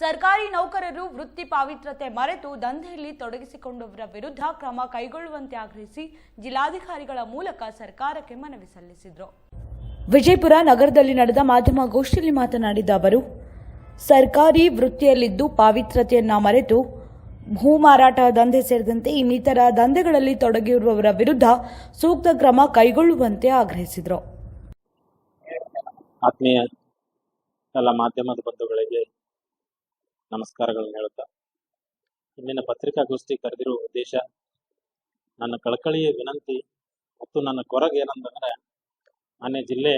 ಸರ್ಕಾರಿ ನೌಕರರು ವೃತ್ತಿ ಪಾವಿತ್ರತೆ ಮರೆತು ದಂಧೆಯಲ್ಲಿ ತೊಡಗಿಸಿಕೊಂಡವರ ವಿರುದ್ಧ ಕ್ರಮ ಕೈಗೊಳ್ಳುವಂತೆ ಆಗ್ರಹಿಸಿ ಜಿಲ್ಲಾಧಿಕಾರಿಗಳ ಮೂಲಕ ಸರ್ಕಾರಕ್ಕೆ ಮನವಿ ಸಲ್ಲಿಸಿದರು. ವಿಜಯಪುರ ನಗರದಲ್ಲಿ ನಡೆದ ಮಾಧ್ಯಮ ಗೋಷ್ಠಿಯಲ್ಲಿ ಮಾತನಾಡಿದ ಅವರು ಸರ್ಕಾರಿ ವೃತ್ತಿಯಲ್ಲಿದ್ದು ಪಾವಿತ್ರತೆಯನ್ನ ಮರೆತು ಭೂ ಮಾರಾಟ ದಂಧೆ ಸೇರಿದಂತೆ ಇನ್ನಿತರ ದಂಧೆಗಳಲ್ಲಿ ತೊಡಗಿರುವವರ ವಿರುದ್ಧ ಸೂಕ್ತ ಕ್ರಮ ಕೈಗೊಳ್ಳುವಂತೆ ಆಗ್ರಹಿಸಿದರು. ಆತ್ಮೀಯ ಎಲ್ಲ ಮಾಧ್ಯಮದ ಬಂಧುಗಳಿಗೆ ನಮಸ್ಕಾರಗಳನ್ನು ಹೇಳುತ್ತಾ. ಇಂದಿನ ಪತ್ರಿಕಾಗೋಷ್ಠಿ ಕರೆದಿರುವ ಉದ್ದೇಶ, ನನ್ನ ಕಳಕಳಿಯ ವಿನಂತಿ ಮತ್ತು ನನ್ನ ಕೊರಗೆ ಏನಂತಂದ್ರೆ, ಮಾನ್ಯ ಜಿಲ್ಲೆ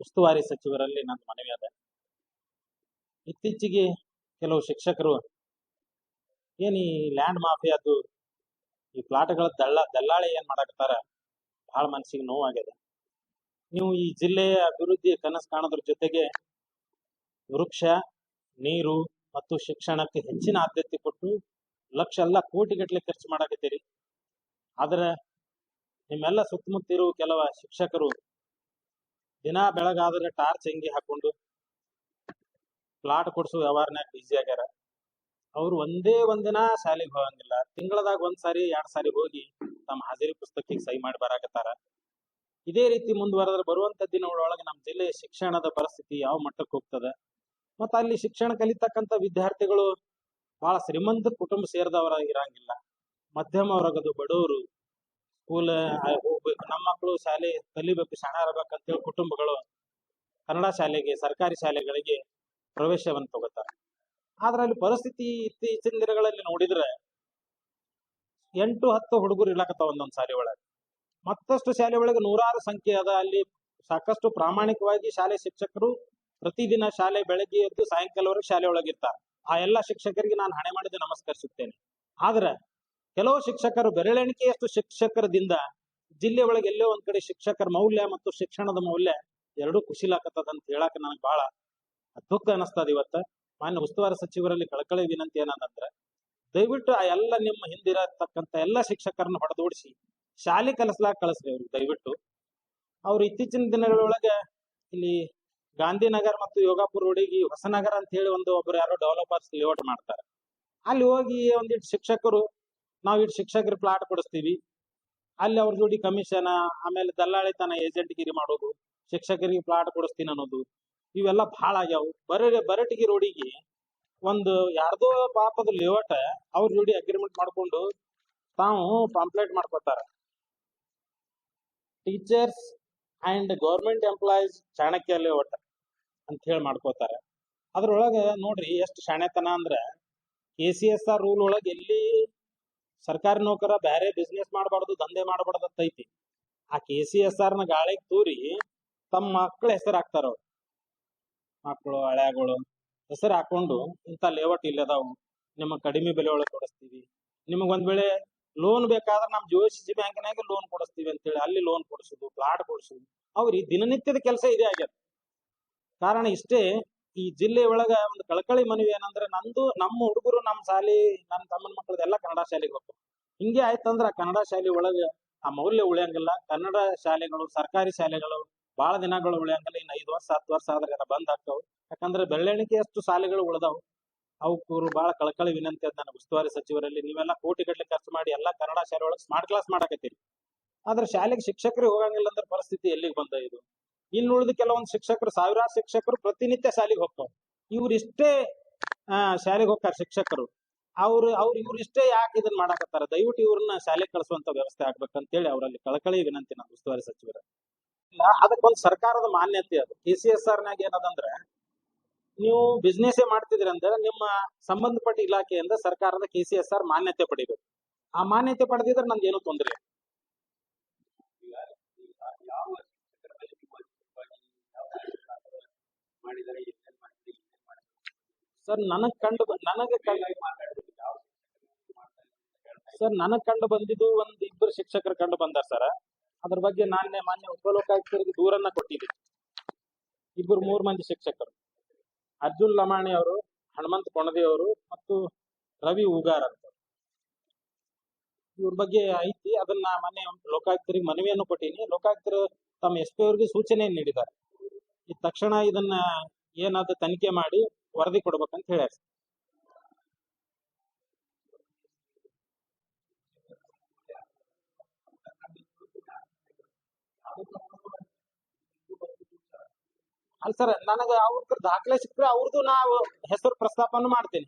ಉಸ್ತುವಾರಿ ಸಚಿವರಲ್ಲಿ ನನ್ನ ಮನವಿ ಅದ. ಇತ್ತೀಚೆಗೆ ಕೆಲವು ಶಿಕ್ಷಕರು, ಏನು ಈ ಲ್ಯಾಂಡ್ ಮಾಫಿಯಾದ್ದು ಈ ಪ್ಲಾಟ್ಗಳ ದಳ್ಳ, ದಲ್ಲಾಳಿ ಏನು ಮಾಡಾಕತ್ತಾರ, ಭಾಳ ಮನಸ್ಸಿಗೆ ನೋವಾಗಿದೆ ನೀವು ಈ ಜಿಲ್ಲೆಯ ಅಭಿವೃದ್ಧಿಯ ಕನಸು ಕಾಣೋದ್ರ ಜೊತೆಗೆ ವೃಕ್ಷ, ನೀರು ಮತ್ತು ಶಿಕ್ಷಣಕ್ಕೆ ಹೆಚ್ಚಿನ ಆದ್ಯತೆ ಕೊಟ್ಟು ಲಕ್ಷ ಎಲ್ಲ ಕೋಟಿಗಟ್ಟಲೆ ಖರ್ಚು ಮಾಡಾಕತ್ತೀರಿ. ಆದ್ರೆ ನಿಮ್ಮೆಲ್ಲ ಸುತ್ತಮುತ್ತ ಇರುವ ಕೆಲವ ಶಿಕ್ಷಕರು ದಿನ ಬೆಳಗಾದ್ರೆ ಟಾರ್ಚ್ ಅಂಗಿ ಹಾಕೊಂಡು ಪ್ಲಾಟ್ ಕೊಡಿಸೋ ವ್ಯವಹಾರನಾಗ ಬಿಜಿ ಆಗ್ಯಾರ. ಅವ್ರು ಒಂದೇ ಒಂದಿನ ಶಾಲೆಗೆ ಹೋಗಂಗಿಲ್ಲ. ತಿಂಗಳದಾಗ ಒಂದ್ ಸಾರಿ, ಎರಡ್ ಸಾರಿ ಹೋಗಿ ತಮ್ಮ ಹಾಜರಿ ಪುಸ್ತಕಕ್ಕೆ ಸಹಿ ಮಾಡಿ ಬರಾಕತ್ತಾರ. ಇದೇ ರೀತಿ ಮುಂದುವರೆದ್ರೆ ಬರುವಂತ ದಿನಗಳೊಳಗೆ ನಮ್ಮ ಜಿಲ್ಲೆಯ ಶಿಕ್ಷಣದ ಪರಿಸ್ಥಿತಿ ಯಾವ ಮಟ್ಟಕ್ಕೆ ಹೋಗ್ತದೆ? ಮತ್ತು ಅಲ್ಲಿ ಶಿಕ್ಷಣ ಕಲಿತಕ್ಕಂಥ ವಿದ್ಯಾರ್ಥಿಗಳು ಬಹಳ ಶ್ರೀಮಂತ ಕುಟುಂಬ ಸೇರಿದವರ ಇರಂಗಿಲ್ಲ. ಮಧ್ಯಮ ವರ್ಗದ ಬಡವರು ಸ್ಕೂಲ್ ಹೋಗ್ಬೇಕು. ನಮ್ಮ ಮಕ್ಕಳು ಶಾಲೆ ಕಲಿಬೇಕು, ಶಾಣ ಇರ್ಬೇಕಂತೇಳಿ ಕುಟುಂಬಗಳು ಕನ್ನಡ ಶಾಲೆಗೆ, ಸರ್ಕಾರಿ ಶಾಲೆಗಳಿಗೆ ಪ್ರವೇಶವನ್ನು ತಗೋತಾರೆ. ಆದ್ರೆ ಅಲ್ಲಿ ಪರಿಸ್ಥಿತಿ ಇತ್ತೀಚಿನ ದಿನಗಳಲ್ಲಿ ನೋಡಿದ್ರೆ ಎಂಟು, ಹತ್ತು ಹುಡುಗರು ಇರ್ಲಾಕತ್ತಾವ ಒಂದೊಂದು ಶಾಲೆ ಒಳಗೆ. ಮತ್ತಷ್ಟು ಶಾಲೆ ಒಳಗೆ ನೂರಾರು ಸಂಖ್ಯೆ ಅದ. ಅಲ್ಲಿ ಸಾಕಷ್ಟು ಪ್ರಾಮಾಣಿಕವಾಗಿ ಶಾಲೆ ಶಿಕ್ಷಕರು ಪ್ರತಿದಿನ ಶಾಲೆ ಬೆಳಗ್ಗೆ ಎದ್ದು ಸಾಯಂಕಾಲವರೆಗೆ ಶಾಲೆ ಒಳಗಿರ್ತಾರೆ. ಆ ಎಲ್ಲ ಶಿಕ್ಷಕರಿಗೆ ನಾನು ಹಣೆ ಮಾಡಿದ ನಮಸ್ಕರಿಸುತ್ತೇನೆ. ಆದ್ರೆ ಕೆಲವು ಶಿಕ್ಷಕರು ಬೆರಳೆಣಿಕೆಯಷ್ಟು ಶಿಕ್ಷಕರದಿಂದ ಜಿಲ್ಲೆ ಒಳಗೆ ಎಲ್ಲೋ ಒಂದ್ ಕಡೆ ಶಿಕ್ಷಕರ ಮೌಲ್ಯ ಮತ್ತು ಶಿಕ್ಷಣದ ಮೌಲ್ಯ ಎರಡೂ ಕುಶಿಲಾಕತ್ತದ ಅಂತ ಹೇಳಕ್ ನನಗೆ ಬಹಳ ದುಃಖ ಅನಿಸ್ತದ ಇವತ್ತ. ಮಾನ್ಯ ಉಸ್ತುವಾರಿ ಸಚಿವರಲ್ಲಿ ಕಳಕಳಿ ವಿನಂತಿ ಏನಂದ್ರೆ ದಯವಿಟ್ಟು ಆ ಎಲ್ಲ ನಿಮ್ಮ ಹಿಂದಿರತಕ್ಕಂತ ಎಲ್ಲ ಶಿಕ್ಷಕರನ್ನ ಹೊಡೆದೋಡಿಸಿ, ಶಾಲೆ ಕಲಿಸ್ಲಾಕ್ ಕಳಿಸ್ರಿ ಅವ್ರಿಗೆ ದಯವಿಟ್ಟು. ಅವ್ರು ಇತ್ತೀಚಿನ ದಿನಗಳೊಳಗೆ ಇಲ್ಲಿ ಗಾಂಧಿನಗರ್ ಮತ್ತು ಯೋಗಾಪುರ ರೋಡಿಗೆ ಹೊಸನಗರ ಅಂತ ಹೇಳಿ ಒಂದು ಒಬ್ರು ಯಾರೋ ಡೆವಲಪರ್ಸ್ ಲೇಔಟ್ ಮಾಡ್ತಾರೆ. ಅಲ್ಲಿ ಹೋಗಿ ಒಂದಿಟ್ಟು ಶಿಕ್ಷಕರು, ನಾವ್ ಇಟ್ಟು ಶಿಕ್ಷಕರು ಪ್ಲಾಟ್ ಕೊಡಿಸ್ತೀವಿ. ಅಲ್ಲಿ ಅವ್ರ ಜೋಡಿ ಕಮಿಷನ್ ಆಮೇಲೆ ದಲ್ಲಾಳಿತನ ಏಜೆಂಟ್ ಗಿರಿ ಮಾಡೋದು, ಶಿಕ್ಷಕರಿಗೆ ಪ್ಲಾಟ್ ಕೊಡಿಸ್ತೀನಿ ಅನ್ನೋದು, ಇವೆಲ್ಲ ಬಹಳ ಆಗ್ಯಾವು. ಬರ ಬರಟಿಗೆ ರೋಡಿಗೆ ಒಂದು ಯಾರ್ದೋ ಪಾಪದ ಲೇಔಟ್ ಅವ್ರ ಜೋಡಿ ಅಗ್ರಿಮೆಂಟ್ ಮಾಡ್ಕೊಂಡು ತಾವು ಪಾಂಪ್ಲೇಟ್ ಮಾಡ್ಕೊತಾರ. Teachers and government employees Chanakya layout ಅಂತ ಹೇಳಿ ಮಾಡ್ಕೋತಾರೆ ಅದ್ರೊಳಗೆ ನೋಡ್ರಿ ಎಷ್ಟು ಶಾಣೆತನ ಅಂದ್ರೆ K C S R rule ಒಳಗೆ ಎಲ್ಲಿ ಸರ್ಕಾರಿ ನೌಕರ ಬೇರೆ ಬಿಸ್ನೆಸ್ ಮಾಡಬಾರ್ದು, ದಂಧೆ ಮಾಡಬಾರ್ದು ಅಂತ ಐತಿ. ಆ ಕೆ ಸಿ ಎಸ್ ಆರ್ನ ಗಾಳಿಗೆ ತೂರಿ ತಮ್ಮ ಮಕ್ಕಳ ಹೆಸರು ಹಾಕ್ತಾರ ಅವ್ರು. ಮಕ್ಕಳು ಹಳ್ಯಾಗಳು ಹೆಸರು ಹಾಕೊಂಡು ಇಂಥ ಲೇಔಟ್ ಇಲ್ಲದಾವು ನಿಮಗೆ ಕಡಿಮೆ ಬೆಲೆ ಒಳಗೆ ಕೊಡಿಸ್ತೀವಿ. ನಿಮಗೆ ಒಂದ್ ವೇಳೆ ಲೋನ್ ಬೇಕಾದ್ರೆ ನಮ್ಮ ಜಿ ಬ್ಯಾಂಕಿನಾಗ ಲೋನ್ ಕೊಡಿಸ್ತೀವಿ ಅಂತೇಳಿ ಅಲ್ಲಿ ಲೋನ್ ಕೊಡಿಸೋದು ಪ್ಲಾಟ್ ಕೊಡಿಸೋದು. ಅವ್ರಿ ದಿನನಿತ್ಯದ ಕೆಲಸ ಇದೇ ಆಗ್ಯದ. ಕಾರಣ ಇಷ್ಟೇ, ಈ ಜಿಲ್ಲೆ ಒಳಗ ಒಂದು ಕಳಕಳಿ ಮನವಿ ಏನಂದ್ರೆ ನಂದು, ನಮ್ಮ ಹುಡುಗರು, ನಮ್ಮ ಶಾಲಿ, ನನ್ನ ತಮ್ಮನ ಮಕ್ಕಳದೆಲ್ಲ ಕನ್ನಡ ಶಾಲೆಗೆ ಹೋಗ್ಬೇಕು. ಹಿಂಗೆ ಆಯ್ತಂದ್ರ ಕನ್ನಡ ಶಾಲೆ ಒಳಗ ಆ ಮೌಲ್ಯ ಉಳಿಯಂಗಿಲ್ಲ. ಕನ್ನಡ ಶಾಲೆಗಳು, ಸರ್ಕಾರಿ ಶಾಲೆಗಳು ಬಹಳ ದಿನಗಳು ಉಳಿಯಂಗಿಲ್ಲ. ಇನ್ನು ಐದು ವರ್ಷ, ಹತ್ತು ವರ್ಷ ಆದ್ರೆ ಬಂದ್ ಆಗ್ತಾವ. ಯಾಕಂದ್ರೆ ಬೆಳ್ಳಣಿಕೆಯಷ್ಟು ಶಾಲೆಗಳು ಉಳಿದಾವು. ಅವಕ್ಕೂರು ಬಹಳ ಕಳಕಳಿ ವಿನಂತಿ ಅದ ನನ್ನ ಉಸ್ತುವಾರಿ ಸಚಿವರಲ್ಲಿ. ನೀವೆಲ್ಲ ಕೋಟಿ ಗಟ್ಟಲೆ ಖರ್ಚು ಮಾಡಿ ಎಲ್ಲಾ ಕನ್ನಡ ಶಾಲೆ ಒಳಗೆ ಸ್ಮಾರ್ಟ್ ಕ್ಲಾಸ್ ಮಾಡಾಕತ್ತೀರಿ. ಆದ್ರೆ ಶಾಲೆಗೆ ಶಿಕ್ಷಕರು ಹೋಗಂಗಿಲ್ಲ ಅಂದ್ರೆ ಪರಿಸ್ಥಿತಿ ಎಲ್ಲಿಗೆ ಬಂದ ಇದು? ಇನ್ನು ಉಳಿದ ಕೆಲವೊಂದು ಶಿಕ್ಷಕರು, ಸಾವಿರಾರು ಶಿಕ್ಷಕರು ಪ್ರತಿನಿತ್ಯ ಶಾಲೆಗೆ ಹೋಗ್ತಾವ ಇವ್ರು ಇಷ್ಟೇ, ಆ, ಶಾಲೆಗೆ ಹೋಗ್ತಾರೆ ಶಿಕ್ಷಕರು. ಅವ್ರು ಅವ್ರು, ಇವ್ರು ಇಷ್ಟೇ ಯಾಕೆ ಇದನ್ನ ಮಾಡಾಕತ್ತಾರ? ದಯವಿಟ್ಟು ಇವ್ರನ್ನ ಶಾಲೆಗೆ ಕಳಿಸುವಂತ ವ್ಯವಸ್ಥೆ ಆಗ್ಬೇಕಂತೇಳಿ ಅವರಲ್ಲಿ ಕಳಕಳಿ ವಿನಂತಿ ನಮ್ಮ ಉಸ್ತುವಾರಿ ಸಚಿವರ. ಅದಕ್ಕೊಂದು ಸರ್ಕಾರದ ಮಾನ್ಯತೆ ಅದು. ಕೆ ಸಿ ಎಸ್ ಆರ್ ನಾಗ ಏನದಂದ್ರೆ, ನೀವು ಬಿಸ್ನೆಸ್ ಮಾಡ್ತಿದ್ರಿ ಅಂದ್ರೆ ನಿಮ್ಮ ಸಂಬಂಧಪಟ್ಟ ಇಲಾಖೆಯಿಂದ ಸರ್ಕಾರದ ಕೆ ಸಿ ಎಸ್ ಆರ್ ಮಾನ್ಯತೆ ಪಡಿಬೇಕು. ಆ ಮಾನ್ಯತೆ ಪಡೆದಿದ್ರೆ ನಂದು ಏನು ತೊಂದರೆ ಇಲ್ಲ. ಯಾವ ಶಿಕ್ಷಕರ ಮೇಲೆ ನಿಮ್ಮ ಅಭಿಪ್ರಾಯ? ಯಾವ ಶಿಕ್ಷಕರು ಮಾಡಿದರೆ ಏನೇನ್ ಮಾಡಿದ್ರೆ ಸರ್, ನನಗ್ ಕಂಡು ನನಗೆ. ಸರ್, ನನಗ್ ಕಂಡು ಬಂದಿದ್ದು ಒಂದ್ ಇಬ್ಬರು ಶಿಕ್ಷಕರು ಕಂಡು ಬಂದಾರ ಸರ್. ಅದ್ರ ಬಗ್ಗೆ ನಾನೇ ಮಾನ್ಯ ಉಪಲೋಕಾಯುಕ್ತರಿಗೆ ದೂರನ್ನ ಕೊಟ್ಟಿದ್ದೆ ಇಬ್ಬರು ಮೂರ್ ಮಂದಿ ಶಿಕ್ಷಕರು. ಅರ್ಜುನ್ ಲಮಾಣಿ ಅವರು ಹನುಮಂತ ಕೊಣದಿ ಅವರು ಮತ್ತು ರವಿ ಉಗಾರ್ ಅಂತ ಇವ್ರ ಬಗ್ಗೆ ಐತಿ. ಅದನ್ನ ಮೊನ್ನೆ ಲೋಕಾಯುಕ್ತರಿಗೆ ಮನವಿಯನ್ನು ಕೊಟ್ಟೀನಿ. ಲೋಕಾಯುಕ್ತರು ತಮ್ಮ ಎಸ್ ಪಿ ಅವರಿಗೆ ಸೂಚನೆ ನೀಡಿದ್ದಾರೆ. ಈ ತಕ್ಷಣ ಇದನ್ನ ಏನಾದ್ರೂ ತನಿಖೆ ಮಾಡಿ ವರದಿ ಕೊಡ್ಬೇಕಂತ ಹೇಳ್ಯಾರ. ಅಲ್ಲ ಸರ್, ನನಗ ಅವ್ರ ದಾಖಲೆ ಸಿಕ್ಕರೆ ಅವ್ರದ್ದು ನಾವು ಹೆಸರು ಪ್ರಸ್ತಾಪನ ಮಾಡ್ತೀನಿ.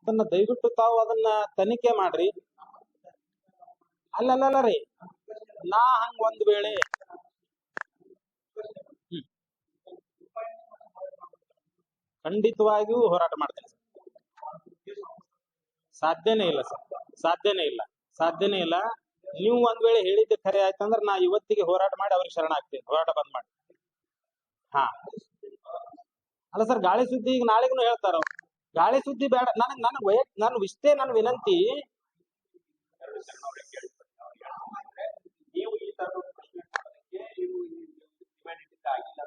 ಅದನ್ನ ದಯವಿಟ್ಟು ತಾವು ಅದನ್ನ ತನಿಖೆ ಮಾಡ್ರಿ. ಅಲ್ಲಲ್ಲ ರೀ ನಾ ಹಂಗ ಒಂದ್ ವೇಳೆ. ಖಂಡಿತವಾಗಿಯೂ ಹೋರಾಟ ಮಾಡ್ತೇನೆ ಸರ್. ಸಾಧ್ಯನೇ ಇಲ್ಲ ಸರ್. ಸಾಧ್ಯನೇ ಇಲ್ಲ. ಸಾಧ್ಯನೇ ಇಲ್ಲ. ನೀವು ಒಂದ್ ವೇಳೆ ಹೇಳಿದ್ದೆ ಖರೆ ಆಯ್ತಂದ್ರೆ ನಾ ಇವತ್ತಿಗೆ ಹೋರಾಟ ಮಾಡಿ ಅವ್ರಿಗೆ ಶರಣ ಆಗ್ತೀನಿ. ಹೋರಾಟ ಬಂದ್ ಮಾಡಿ. ಹಾ. ಅಲ್ಲ ಸರ್, ಗಾಳಿ ಸುದ್ದಿ ಈಗ ನಾಳೆಗೂ ಹೇಳ್ತಾರ. ಗಾಳಿ ಸುದ್ದಿ ಬೇಡ. ನನಗ್ ನನ್ನ ವಯ ನಾನು ಇಷ್ಟೇ ನನ್ನ ವಿನಂತಿ ಎರಡು ಶರಣ ಅವರೇ ಕೇಳ್ತಾರೆ ಅವ್ರು ತರ ಪ್ರಶ್ನೆ ಡಿಮ್ಯಾಂಡ್ ಆಗಿಲ್ಲ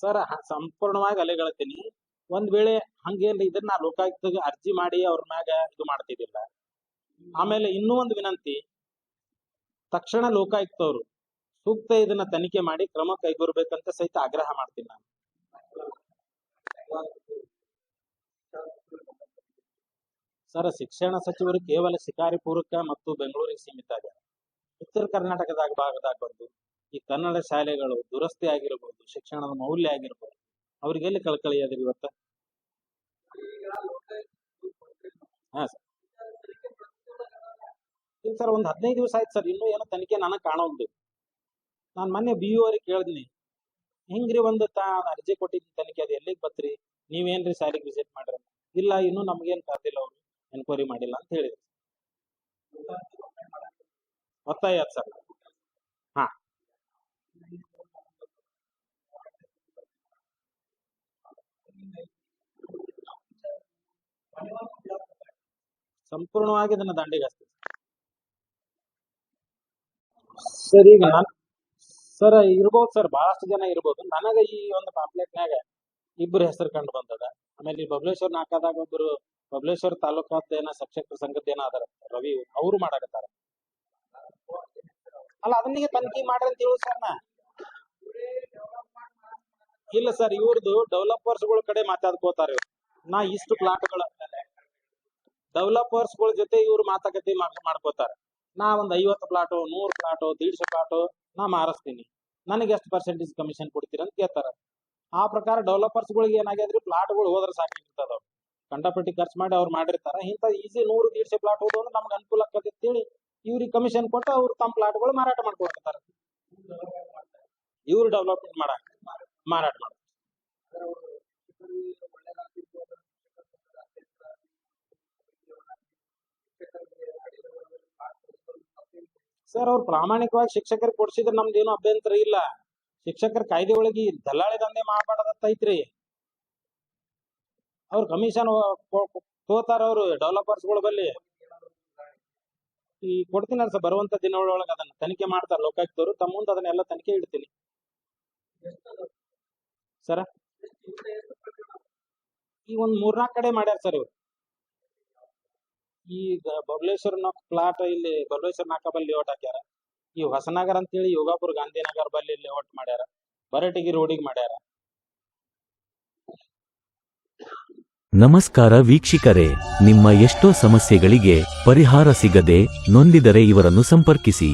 ಸರ್ ಸಂಪೂರ್ಣವಾಗಿ ಅಲೆಗಳತ್ತೀನಿ. ಒಂದ್ ವೇಳೆ ಹಂಗೆ ಇದನ್ನ ನಾ ಲೋಕಾಯುಕ್ತಗೆ ಅರ್ಜಿ ಮಾಡಿ ಅವ್ರ ಮ್ಯಾಗ ಇದು ಮಾಡ್ತಿದ್ದಿಲ್ಲ. ಆಮೇಲೆ ಇನ್ನೂ ಒಂದು ವಿನಂತಿ. ತಕ್ಷಣ ಲೋಕಾಯುಕ್ತವರು, ಸೂಕ್ತ ಇದನ್ನ ತನಿಖೆ ಮಾಡಿ ಕ್ರಮ ಕೈಗೊರ್ಬೇಕಂತ ಸಹಿತ ಆಗ್ರಹ ಮಾಡ್ತೀನಿ ನಾನು. ಸರ್, ಶಿಕ್ಷಣ ಸಚಿವರು ಕೇವಲ ಶಿಕಾರಿಪುರಕ್ಕ ಮತ್ತು ಬೆಂಗಳೂರಿಗೆ ಸೀಮಿತ ಆಗ್ಯಾರ. ಉತ್ತರ ಕರ್ನಾಟಕದಾಗ ಭಾಗದಾಗ ಬಂದು ಈ ಕನ್ನಡ ಶಾಲೆಗಳು ದುರಸ್ತಿ ಆಗಿರಬಹುದು ಶಿಕ್ಷಣದ ಮೌಲ್ಯ ಆಗಿರಬಹುದು ಅವ್ರಿಗೆ ಎಲ್ಲಿ ಕಳ್ಕಳಿ ಅದ್ರಿ ಇವತ್ತ? ಹಾ ಸರ್. ಇಲ್ಲ ಸರ್, ಒಂದ್ ಹದಿನೈದು ದಿವಸ ಆಯ್ತು ಸರ್, ಇನ್ನೂ ಏನೋ ತನಿಖೆ ನನಗೆ ಕಾಣೋದು ನಾನು ಮೊನ್ನೆ ಬಿ ಯು ಅವ್ರಿಗೆ ಕೇಳಿದ್ನಿ. ಹಿಂಗ್ರಿ ಒಂದು ತಾ ಅರ್ಜಿ ಕೊಟ್ಟಿದ್ದೀನಿ ತನಿಖೆ, ಅದು ಎಲ್ಲಿಗೆ ಬತ್ರಿ? ನೀವೇನ್ರಿ ಶಾಲೆಗೆ ವಿಸಿಟ್ ಮಾಡ್ರಿ ಇಲ್ಲ, ಇನ್ನೂ ನಮ್ಗೇನ್ ಕರ್ದಿಲ್ಲ ಅವ್ರು. ಎನ್ಕ್ವೈರಿ ಮಾಡಿಲ್ಲ ಅಂತ ಹೇಳಿದ್ರು. ಒತ್ತಾಯ ಆಯ್ತು ಸರ್ ಹಾ. ಸಂಪೂರ್ಣವಾಗಿ ಇದನ್ನ ದಂಡಿಗೆ ಹಚ್ತೀವಿ ಸರ್ ಈಗ ಸರ್ ಇರ್ಬೋದು ಸರ್ ಬಹಳಷ್ಟು ಜನ ಇರ್ಬೋದು. ನನಗೆ ಈ ಒಂದು ಪಾಪ್ಲೆಟ್ನಾಗ ಇಬ್ಬರು ಹೆಸರು ಕಂಡು ಬಂದದ. ಆಮೇಲೆ ಈ ಬಬಲೇಶ್ವರ್ ನಾಕಾದಾಗ ಒಬ್ರು ಬಬಲೇಶ್ವರ್ ತಾಲೂಕಾದ ಏನ ಸಬ್ಸೆಕ್ಟರ್ ಸಂಘದ ಏನ ಅದಾರ? ರವಿ ಅವರು ಮಾಡಾಕತ್ತಾರ. ಅಲ್ಲ, ಅದನ್ನಿಗೆ ತನಿಖೆ ಮಾಡ್ರಿ ಅಂತ ಹೇಳು ಸರ್ ನಾ. ಇಲ್ಲ ಸರ್ ಇವ್ರದ್ದು ಡೆವಲಪರ್ಸ್ಗಳ ಕಡೆ ಮಾತಾಡ್ಕೋತಾರ ನಾ ಇಷ್ಟು ಡೆವಲಪರ್ಸ್ಗಳ ಜೊತೆ ಇವ್ರು ಮಾತಾಕತಿ ಮಾಡ್- ಮಾಡ್ಕೋತಾರ. ನಾ ಒಂದ್ ಐವತ್ತು ಪ್ಲಾಟು ನೂರು ಪ್ಲಾಟು ದೀಡ್ಶೆ ಪ್ಲಾಟು ನಾ ಮಾರಿಸ್ತೀನಿ. ನನಗೆ ಎಷ್ಟು ಪರ್ಸೆಂಟೇಜ್ ಕಮಿಷನ್ ಕೊಡ್ತೀರ ಅಂತ ಕೇಳ್ತಾರ. ಆ ಪ್ರಕಾರ ಡೆವಲಪರ್ಸ್ ಗಳಿಗೆ ಏನಾಗ್ಯದ್ರಿ ಪ್ಲಾಟ್ಗಳು ಹೋದ್ರೆ ಸಾಕಿರ್ತದ ಕಂಡಪಟ್ಟಿ ಖರ್ಚು ಮಾಡಿ ಅವ್ರು ಮಾಡಿರ್ತಾರ. ಇಂಥ ಈಸಿ ನೂರು ದೀಡ್ಸೆ ಪ್ಲಾಟ್ ಹೋದು ಅಂದ್ರೆ ನಮ್ಗೆ ಅನುಕೂಲ ಆಗ್ತದೆ ಅಂತೇಳಿ ಇವ್ರಿಗೆ ಕಮಿಷನ್ ಕೊಟ್ಟು ಅವ್ರು ತಮ್ಮ ಪ್ಲಾಟ್ಗಳು ಮಾರಾಟ ಮಾಡ್ಕೊಳ್ತಾರೆ ಇವ್ರು ಡೆವಲಪ್ಮೆಂಟ್ ಮಾಡಾಕ ಮಾರಾಟ ಮಾಡ ಸರ್ ಅವ್ರು ಪ್ರಾಮಾಣಿಕವಾಗಿ ಶಿಕ್ಷಕರಿಗೆ ಕೊಡ್ಸಿದ್ರೆ ನಮ್ದೇನು ಅಭ್ಯಂತರ ಇಲ್ಲ. ಶಿಕ್ಷಕರ ಕಾಯ್ದೆ ಒಳಗೆ ದಲ್ಲಾಳಿ ದಂಧೆ ಮಾಡಬಾರದು ಐತ್ರಿ ಅವ್ರ ಕಮಿಷನ್ ತೋತಾರ ಅವ್ರು ಡೆವಲಪರ್ಸ್ಗಳು ಬಲ್ಲಿ. ಈ ಕೊಡ್ತೀನಿ ಸರ್, ಬರುವಂತ ದಿನಗಳೊಳಗೆ ಅದನ್ನ ತನಿಖೆ ಮಾಡ್ತಾರ ಲೋಕಾಯುಕ್ತವರು ತಮ್ಮ ಮುಂದೆ ಅದನ್ನೆಲ್ಲ ತನಿಖೆ ಇಡ್ತೀನಿ. ಸರ? ಈ ಒಂದ್ ಮೂರ್ನಾಲ್ಕು ಕಡೆ ಮಾಡ್ಯಾರ ಸರ್ ಇವ್ರು. ಈ ಬಬಲೇಶ್ವರ ಪ್ಲಾಟ್ ಇಲ್ಲಿ, ಬಬಲೇಶ್ವರ ನಾಕ ಬಲ್ಲಿ ಲೇಔಟ್ ಹಾಕ್ಯಾರ. ಈ ಹೊಸನಗರ ಅಂತೇಳಿ ಯೋಗಾಪುರ ಗಾಂಧಿನಗರ್ ಬಲ್ಲಿ ಲೇಔಟ್ ಮಾಡ್ಯಾರ. ಬರಟಗಿ ರೋಡಿಗೆ ಮಾಡ್ಯಾರ. ನಮಸ್ಕಾರ ವೀಕ್ಷಕರೇ, ನಿಮ್ಮ ಎಷ್ಟೋ ಸಮಸ್ಯೆಗಳಿಗೆ ಪರಿಹಾರ ಸಿಗದೆ ನೊಂದಿದರೆ ಇವರನ್ನು ಸಂಪರ್ಕಿಸಿ.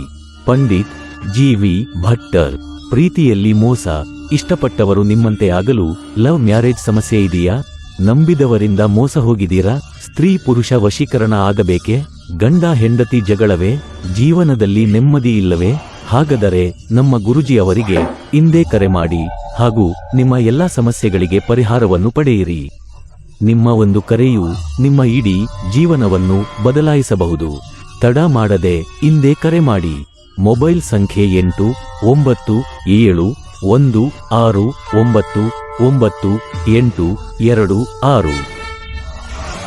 ಪಂಡಿತ್ ಜಿವಿ ಭಟ್ಟರ್, ಪ್ರೀತಿಯಲ್ಲಿ ಮೋಸ, ಇಷ್ಟಪಟ್ಟವರು ನಿಮ್ಮಂತೆ ಆಗಲು ಲವ್ ಮ್ಯಾರೇಜ್ ಸಮಸ್ಯೆ ಇದೆಯಾ? ನಂಬಿದವರಿಂದ ಮೋಸ ಹೋಗಿದ್ದೀರಾ? ಸ್ತ್ರೀ ಪುರುಷ ವಶೀಕರಣ ಆಗಬೇಕೆ? ಗಂಡ ಹೆಂಡತಿ ಜಗಳವೇ? ಜೀವನದಲ್ಲಿ ನೆಮ್ಮದಿ ಇಲ್ಲವೇ? ಹಾಗಾದರೆ ನಮ್ಮ ಗುರುಜಿ ಅವರಿಗೆ ಇಂದೇ ಕರೆ ಮಾಡಿ ಹಾಗೂ ನಿಮ್ಮ ಎಲ್ಲಾ ಸಮಸ್ಯೆಗಳಿಗೆ ಪರಿಹಾರವನ್ನು ಪಡೆಯಿರಿ. ನಿಮ್ಮ ಒಂದು ಕರೆಯು ನಿಮ್ಮ ಇಡೀ ಜೀವನವನ್ನು ಬದಲಾಯಿಸಬಹುದು. ತಡ ಮಾಡದೆ ಹಿಂದೆ ಕರೆ ಮಾಡಿ. ಮೊಬೈಲ್ ಸಂಖ್ಯೆ ಎಂಟು, ಒಂಬತ್ತು, ಏಳು, ಒಂದು, ಆರು, ಒಂಬತ್ತು ಒಂಬತ್ತು, ಎಂಟು, ಎರಡು, ಆರು.